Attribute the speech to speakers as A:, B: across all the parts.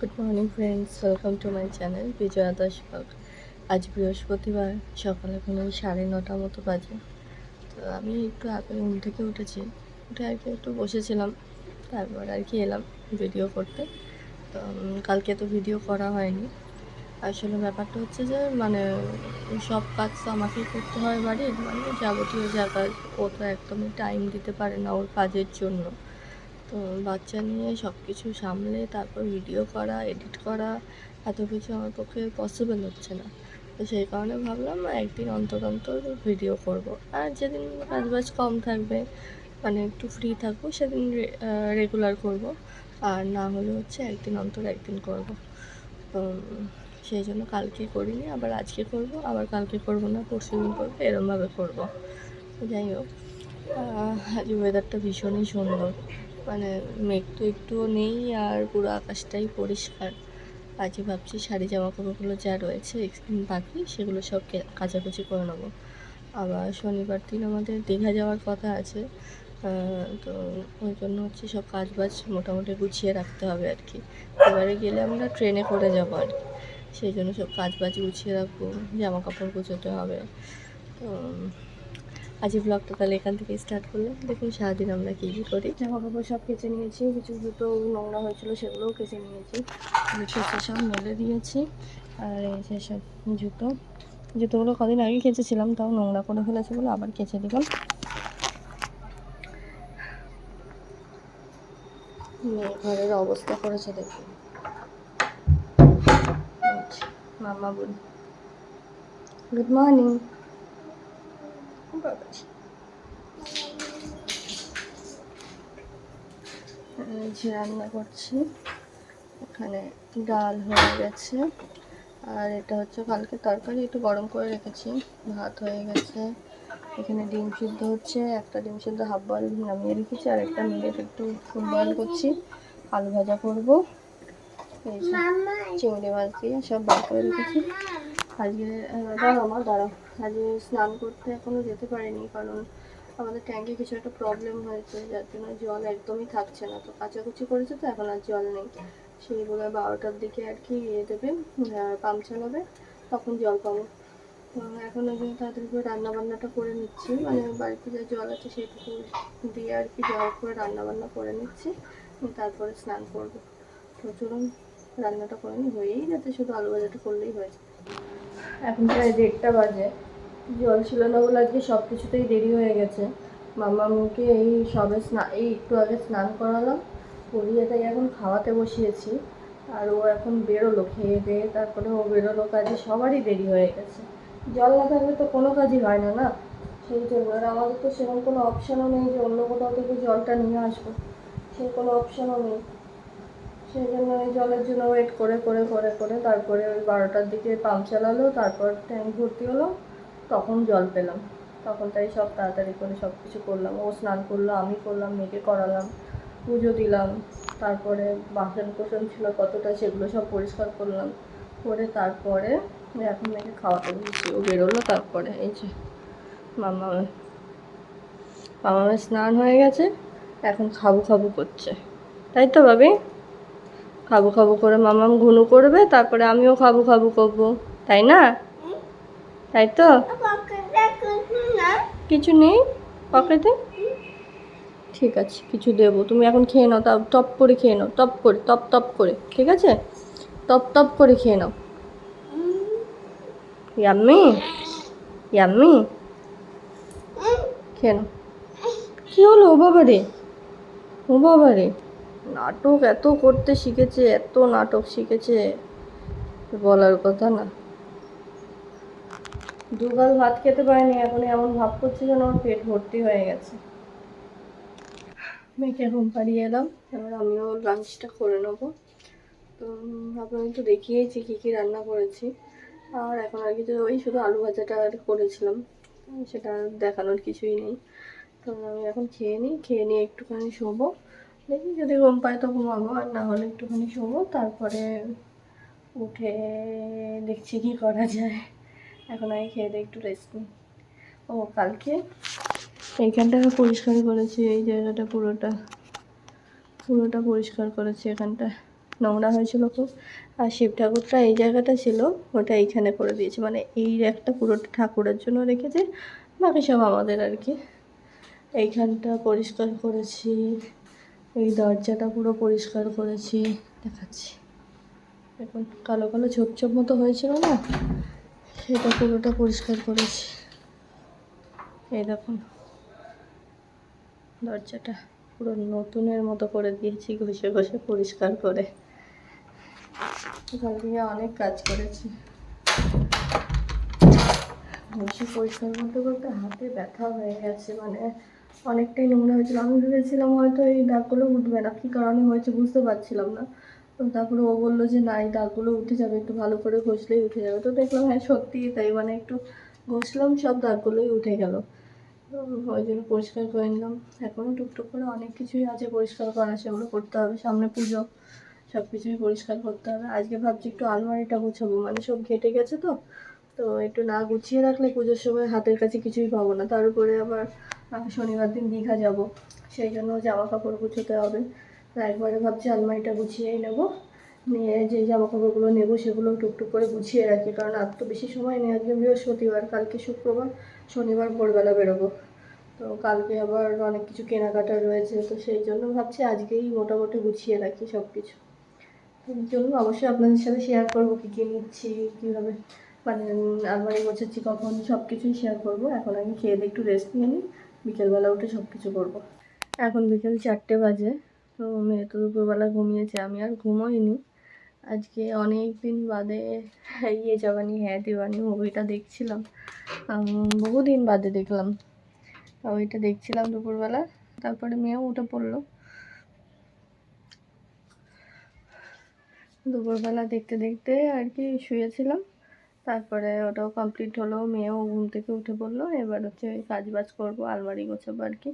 A: Good morning friends welcome to my channel Bijoya Das vlog আজ বৃহস্পতিবার সকাল এখন ওই সাড়ে নটা মতো বাজে। তো আমি একটু আগে ঘুম থেকে উঠেছি। উঠে আর কি একটু বসেছিলাম, তারপর আর কি এলাম ভিডিও করতে। তো কালকে তো ভিডিও করা হয়নি। আসলে ব্যাপারটা হচ্ছে যে মানে সব কাজ তো আমাকেই করতে হয় বাড়ির। মানে যাবতীয় যা কাজ, ও তো একদমই টাইম দিতে পারে না ওর কাজের জন্য। তো বাচ্চা নিয়ে সব কিছু সামলে, তারপর ভিডিও করা এডিট করা, এত কিছু আমার পক্ষে পসিবল হচ্ছে না। তো সেই কারণে ভাবলাম একদিন অন্তর অন্তর ভিডিও করব। আর যেদিন কাজবাজ কম থাকবে মানে একটু ফ্রি থাকব, সেদিন রেগুলার করব। আর না হলে হচ্ছে একদিন অন্তর একদিন করব। তো সেই জন্য কালকে করিনি, আবার আজকে করব, আবার কালকে করব না, পরশু দিন করব, এরমভাবে করব। যাই হোক আজ ওয়েদারটা ভীষণই সুন্দর। মানে মেঘ তো একটুও নেই আর পুরো আকাশটাই পরিষ্কার। আজকে ভাবছি শাড়ি জামা কাপড়গুলো যা রয়েছে বাকি, সেগুলো সব কাচাকুচি করে নেব। আবার শনিবার দিন আমাদের দীঘা যাওয়ার কথা আছে। তো ওই জন্য হচ্ছে সব কাজ বাজ মোটামুটি গুছিয়ে রাখতে হবে আর কি। এবারে গেলে আমরা ট্রেনে করে যাব আর কি। সেই জন্য সব কাজ বাজ গুছিয়ে রাখব জামা কাপড় গুছোতে হবে। তো আজ ব্লগটা তাহলে এখান থেকে স্টার্ট করলাম। দেখুন সারাদিন আমরা কী কী করি। জামা কাপড় সব কেচে নিয়েছি কিছু জুতো নোংরা হয়েছিল সেগুলোও কেচে নিয়েছি। কেচে সব মেলে দিয়েছি। আর এই যে সব জুতো। জুতোগুলো কদিন আগে কেচেছিলাম তাও নোংরা করে ফেলেছে বলে আবার কেচে দিলাম। ঘরের অবস্থা করেছে দেখুন। মামা বল গুড মর্নিং যে রান্না করছি। এখানে ডাল হয়ে গেছে। আর এটা হচ্ছে কালকে তরকারি একটু গরম করে রেখেছি। ভাত হয়ে গেছে। এখানে ডিম সিদ্ধ হচ্ছে। একটা ডিম সিদ্ধ হাফ বয়েল নামিয়ে রেখেছি। আর একটা মিনিট একটু ফুল বয়েল করছি। আলু ভাজা করব। এই চিংড়ি মাছ দিয়ে সব বার করে রেখেছি। আজকে আহ, দাঁড়াও আমার দাঁড়াও। আজকে স্নান করতে এখনও যেতে পারিনি কারণ আমাদের ট্যাঙ্কে কিছু একটা প্রবলেম হয়েছে যার জন্য জল একদমই থাকছে না। তো কাচাকুচি করেছে তো এখন আর জল নেই। সেই বলে বারোটার দিকে আর কি ইয়ে দেবে পাম্প চালাবে তখন জল পাবো। এখন ওই জন্য তাড়াতাড়ি করে রান্না বান্নাটা করে নিচ্ছি। মানে বাড়িতে যা জল আছে সেটুকু দিয়ে আর কি জল করে রান্না বান্না করে নিচ্ছি তারপরে স্নান করব। তো চলুন রান্নাটা করে নিই হয়েই যাতে শুধু আলু ভাজাটা করলেই হয়েছে। এখন প্রায় দেড়টা বাজে। জল ছিল না বলে আজকে সব কিছুতেই দেরি হয়ে গেছে। মামা মুখে এই সবে স্নান এই একটু আগে স্নান করালাম। করিয়ে তাই এখন খাওয়াতে বসিয়েছি। আর ও এখন বেরোলো খেয়ে দিয়ে তারপরে ও বেরোলো কাজে সবারই দেরি হয়ে গেছে। জল না থাকলে তো কোনো কাজই হয় না না? সেই জন্য আর আমাদের তো সেরকম কোনো অপশানও নেই যে অন্য কোথাও থেকে জলটা নিয়ে আসব। সেই কোনো অপশানও নেই। সেই জন্য ওই জলের জন্য ওয়েট করে করে করে করে তারপরে ওই বারোটার দিকে পাম্প চালালো, তারপর ট্যাঙ্ক ভর্তি হলো, তখন জল পেলাম। তখন তাই সব তাড়াতাড়ি করে সব কিছু করলাম। ও স্নান করল, আমি করলাম, মেয়েকে করালাম, পুজো দিলাম, তারপরে বাসন কোসন ছিল কতটা সেগুলো সব পরিষ্কার করলাম, করে তারপরে এখন মেয়েকে খাওয়াতে দিয়েছি। ও বেরোলো তারপরে, এই যে মামা মামামের স্নান হয়ে গেছে, এখন খাবু খাবু করছে। তাই তো ভাবি? খাবু খাব করে মামাম ঘুনু করবে, তারপরে আমিও খাব খাব করব। তাই না? তাই তো? কিছু নেই পকেটে? ঠিক আছে, কিছু দেবো। তুমি এখন খেয়ে নাও, তাও টপ করে খেয়ে নাও, টপ করে, টপ টপ করে, ঠিক আছে? টপ টপ করে খেয়ে নাও। ইয়াম্মি? ইয়াম্মি? খেয়ে নাও। কী হলো ও বাবা রে ও বাবা রে নাটক এত করতে শিখেছে, এত নাটক শিখেছে, বলার কথা না। দুগাল ভাত খেতে পারেনি, এখন এমন ভাব করছে যেন আমার পেট ভর্তি হয়ে গেছে। মেয়েকে ঘুম পাড়িয়ে এলাম, এবার আমিও লাঞ্চটা করে নেব। তো, আপনাদের তো দেখিয়েছি কী কী রান্না করেছি। আর এখন আর কিছু ওই শুধু আলু ভাজাটা করেছিলাম, সেটা দেখানোর কিছুই নেই। তো আমি এখন খেয়ে নিই, খেয়ে নিয়ে একটুখানি শোবো। দেখি যদি ঘুম পায় তো ঘুমাবো, আর না হলে একটুখানি শোবো, তারপরে উঠে দেখছি কি করা যায়। এখন আমি খেয়ে দিয়ে একটু রেস্ট নিই। ও, কালকে এইখানটা পরিষ্কার করেছি, এই জায়গাটা পুরোটা পুরোটা পরিষ্কার করেছি এখানটা নোংরা হয়েছিল খুব। আর শিব ঠাকুরটা এই জায়গাটা ছিল, ওটা এইখানে করে দিয়েছে। মানে এই একটা পুরোটা ঠাকুরের জন্য রেখেছে, বাকি সব আমাদের আর কি। এইখানটা পরিষ্কার করেছি। এই দরজাটা পুরো পরিষ্কার করেছি, দেখাচ্ছি। এখন কালো কালো ছোপ ছোপ মতো হয়েছিল না, সেটা পুরোটা পরিষ্কার করেছি। এই দেখুন, দরজাটা পুরো নতুনের মতো করে দিয়েছি, ঘষে ঘষে পরিষ্কার করে। ওখান থেকে অনেক কাজ করেছি। ঘষে পরিষ্কার করতে করতে হাতে ব্যথা হয়ে গেছে মানে অনেকটাই নোংরা হয়েছিল। আমি ভেবেছিলাম হয়তো এই দাগগুলো উঠবে না। কী কারণে হয়েছে বুঝতে পারছিলাম না। তো তারপরে ও বলল যে, না, এই দাগগুলো উঠে যাবে। একটু ভালো করে ঘষলেই উঠে যাবে। তো দেখলাম হ্যাঁ সত্যিই তাই। মানে একটু ঘষলাম, সব দাগগুলোই উঠে গেল। ওই জন্য পরিষ্কার করে নিলাম। এখনও টুকটুক করে অনেক কিছুই আছে পরিষ্কার করা। সেগুলো করতে হবে। সামনে পুজো, সব কিছুই পরিষ্কার করতে হবে। আজকে ভাবছি একটু আলমারিটা গুছাবো। মানে সব ঘেটে গেছে তো। তো একটু না গুছিয়ে রাখলে পুজোর সময় হাতের কাছে কিছুই পাবো না। তার উপরে আবার শনিবার দিন দীঘা যাব। সেই জন্য জামা কাপড় গুছোতে হবে। তো একবারে ভাবছি আলমারিটা গুছিয়েই নেব। নিয়ে যে জামা কাপড়গুলো নেব সেগুলো টুকটুক করে গুছিয়ে রাখি। কারণ আর তো বেশি সময় নেই। আজকে বৃহস্পতিবার, কালকে শুক্রবার, শনিবার ভোরবেলা বেরোবো। তো কালকে আবার অনেক কিছু কেনাকাটা রয়েছে। তো সেই জন্য ভাবছি আজকেই মোটামুটি গুছিয়ে রাখি সব কিছু জন্য অবশ্যই আপনাদের সাথে শেয়ার করব কী কী নিচ্ছি, কীভাবে মানে আলমারি গোছাচ্ছি, কখন সব কিছুই শেয়ার করব। এখন আমি খেয়ে দিয়ে একটু রেস্ট নিয়ে নিই। বিকেলবেলা উঠে সব কিছু করব। এখন বিকেল চারটে বাজে, তো মেয়ে তো দুপুরবেলা ঘুমিয়েছে, আমি আর ঘুমোইনি। আজকে অনেক দিন বাদে ইয়ে জবানি হ্যাঁ দিওয়ানি মুভিটা দেখছিলাম। বহুদিন বাদে দেখলাম। ওইটা দেখছিলাম দুপুরবেলা, তারপরে মেয়েও উঠে পড়ল। দুপুরবেলা দেখতে দেখতে আর কি শুয়েছিলাম। তারপরে ওটাও কমপ্লিট হলো, মেয়েও ঘুম থেকে উঠে পড়ল এবার হচ্ছে ওই কাজ বাজ করব, আলমারি গোছাবো আর কি।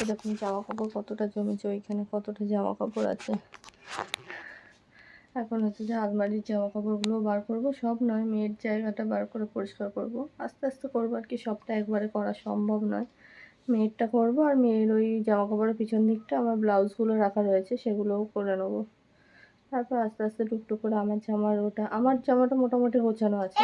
A: এরকম জামা কাপড় কতটা জমেছে ওইখানে, কতটা জামা কাপড় আছে। এখন হচ্ছে যে আলমারির জামা কাপড়গুলো বার করব, সব নয়, মেয়ের জায়গাটা বার করে পরিষ্কার করব। আস্তে আস্তে করব আর কি, সবটা একবারে করা সম্ভব নয়। মেয়েরটা করব আর মেয়ের ওই জামা কাপড়ের পিছন দিকটা আমার ব্লাউজগুলো রাখা রয়েছে, সেগুলোও করে নেব। তারপর আস্তে আস্তে টুকটুক করে আমার জামার ওটা আমার জামাটা মোটামুটি গোছানো আছে।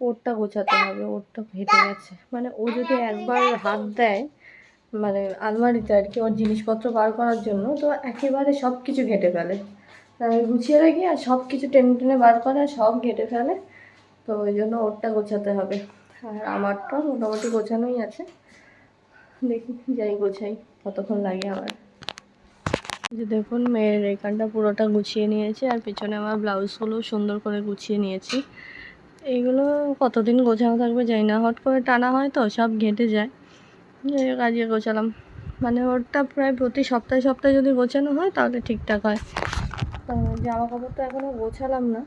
A: ওরটা গোছাতে হবে ওরটা হেঁটে গেছে। মানে ও যদি একবার হাত দেয় মানে আলমারিতে আর কি ওর জিনিসপত্র বার করার জন্য তো একেবারে সব কিছু ঘেটে ফেলে। আমি গুছিয়ে রাখি আর সব কিছু টেনে টেনে বার করে আর সব ঘেটে ফেলে। তো ওই জন্য ওরটা গোছাতে হবে। আর আমারটা মোটামুটি গোছানোই আছে। দেখি যাই গোছাই কতক্ষণ লাগে আমার। যে দেখুন, মেয়ের এখানটা পুরোটা গুছিয়ে নিয়েছি আর পিছনে আমার ব্লাউজগুলো সুন্দর করে গুছিয়ে নিয়েছি। এইগুলো কতদিন গোছানো থাকবে যাই না, হট করে টানা হয় তো, সব ঘেঁটে যায়। আজকে গোছালাম। মানে ওরটা প্রায় প্রতি সপ্তাহে সপ্তাহে যদি গোছানো হয়, তাহলে ঠিকঠাক হয়। জামা কাপড় তো এখনও গোছালাম না।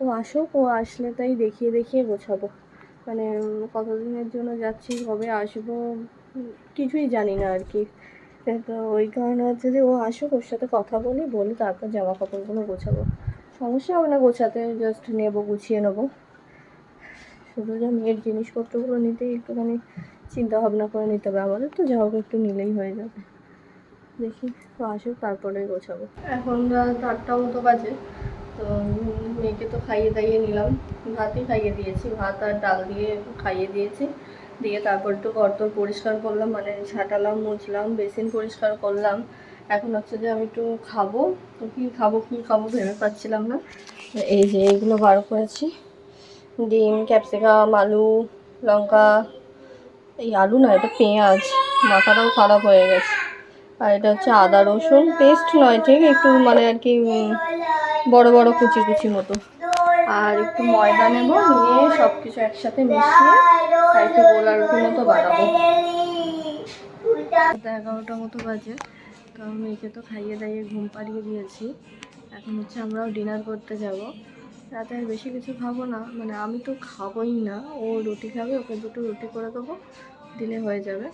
A: ও আসুক, ও আসলে তাই দেখিয়ে দেখিয়ে গোছাবো। মানে কতদিনের জন্য যাচ্ছি, কবে আসব, কিছুই জানি না আর কি। তো ওই কারণে হচ্ছে যে ও আসুক, ওর সাথে কথা বলি বলি তারপর জামা কাপড়গুলো গোছাবো। সমস্যা হবে না গোছাতে জাস্ট নেব, গুছিয়ে নেব। শুধু যে মেয়ের জিনিসপত্রগুলো নিতেই একটুখানি চিন্তা ভাবনা করে নিতে হবে। আমাদের তো যা হোক একটু নিলেই হয়ে যাবে। দেখি তো আসুক তারপরে গোছাবো। এখন রাত আটটা মতো বাজে, তো মেয়েকে তো খাইয়ে দাইয়ে নিলাম। ভাতই খাইয়ে দিয়েছি, ভাত আর ডাল দিয়ে খাইয়ে দিয়েছি। দিয়ে তারপর একটু ঘরদোর পরিষ্কার করলাম মানে ছাটালাম, মুছলাম, বেসিন পরিষ্কার করলাম। এখন হচ্ছে যে আমি একটু খাব। তো কী খাব কী খাব ভেবে পাচ্ছিলাম না। এই যে এইগুলো বার করেছি। ডিম, ক্যাপসিকাম, আলু, লঙ্কা, এই আলু না, এটা পেঁয়াজ। মাথাটাও খারাপ হয়ে গেছে। আর এটা হচ্ছে আদা রসুন। পেস্ট নয়, ঠিক? একটু মানে আর কি বড় বড় কুচি কুচি মতো। আর একটু ময়দা নেব নিয়ে সব কিছু একসাথে মিশিয়ে আর একটু গোলা রুটির মতো বানাবো। রাত এগারোটা মতো বাজে তো মেয়েকে তো খাইয়ে দাইয়ে ঘুম পাড়িয়ে দিয়েছি। এখন হচ্ছে আমরাও ডিনার করতে যাব। রাতে আর বেশি কিছু খাব না মানে আমি তো খাবোই না ও রুটি খাবে ওকে দুটো রুটি করে দেবো দিলে হয়ে যাবে।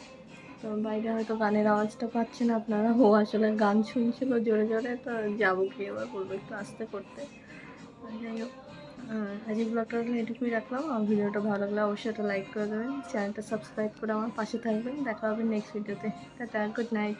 A: তো বাইরে হয়তো গানের আওয়াজটা পাচ্ছে না আপনারা ও আসলে গান শুনছিল জোরে জোরে তো যাব কি এবার বলব একটু আস্তে করতে। যাই হোক। আহ, আজকের ব্লগটা এটুকুই রাখলাম। আমার ভিডিওটা ভালো লাগলে অবশ্যই একটা লাইক করে দেবেন। চ্যানেলটা সাবস্ক্রাইব করে আমার পাশে থাকবেন। দেখা হবে নেক্সট ভিডিওতে টাটা গুড নাইট